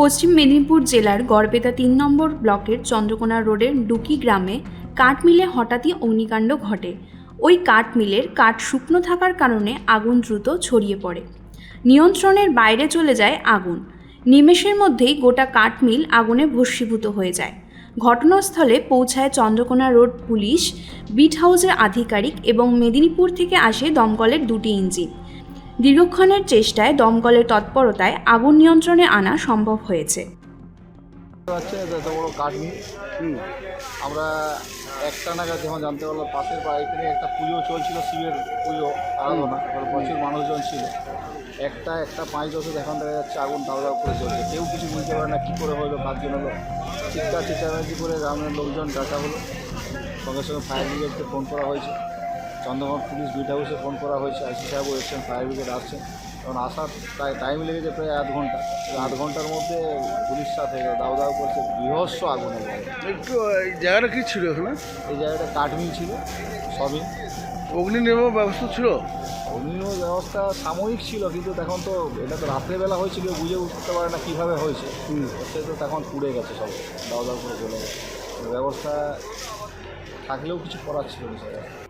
পশ্চিম মেদিনীপুর জেলার গড়বেতা তিন নম্বর ব্লকের চন্দ্রকোনা রোডের ডুকি গ্রামে কাঠ মিলে হঠাৎই অগ্নিকাণ্ড ঘটে। ওই কাঠ মিলের কাঠ শুকনো থাকার কারণে আগুন দ্রুত ছড়িয়ে পড়ে। নিয়ন্ত্রণের বাইরে চলে যায় আগুন। নিমেষের মধ্যেই গোটা কাঠ মিল আগুনে ভস্মীভূত হয়ে যায়। ঘটনাস্থলে পৌঁছায় চন্দ্রকোনা রোড পুলিশ, বিট হাউসের আধিকারিক এবং মেদিনীপুর থেকে আসে দমকলের দুটি ইঞ্জিন। দীর্ঘক্ষণের চেষ্টায় দমকলের তৎপরতায় আগুন নিয়ন্ত্রণে আনা সম্ভব হয়েছে। আমরা একটা নাগাদ যখন জানতে পারলাম, পাশের বাড়িতে একটা পুজো চলছিল, শিবের পুজো, আরাধনা প্রচুর মানুষজন ছিল। একটা একটা পাঁচ দশে এখন দেখা যাচ্ছে আগুন দাও দাও করে চলছে কেউ কিছু বুঝতে পারে না কী করে হলো জন্য হলো। চিৎকার চেঁচামেচি করে গ্রামের লোকজন ডাকা হলো। সঙ্গে সঙ্গে ফায়ার ব্রিগেডকে ফোন করা হয়েছে। চন্দ্রকোনা পুলিশ বিট হাউসে ফোন করা হয়েছে আইসি সাহেবও এসছেন ফায়ার ব্রিগেড আসছেন। কারণ আসার প্রায় টাইম লেগেছে প্রায় আধ ঘণ্টা। আধ ঘণ্টার মধ্যে পুলিশ সাথে দাও দাও করছে বৃহস্ব আগুনের বলে একটু এই জায়গাটা কী ছিল এখানে এই জায়গাটা কাঠমিল ছিল সবই। অগ্নি নির্মাণ ব্যবস্থা ছিল? অন্য ব্যবস্থা সাময়িক ছিল কিন্তু তখন তো এটা তো রাত্রেবেলা হয়েছিল বুঝে উঠতে পারে না কীভাবে হয়েছে। সে তো তখন পুড়ে গেছে সব দাও দাও করে চলে গেছে। ব্যবস্থা থাকলেও কিছু করার ছিল না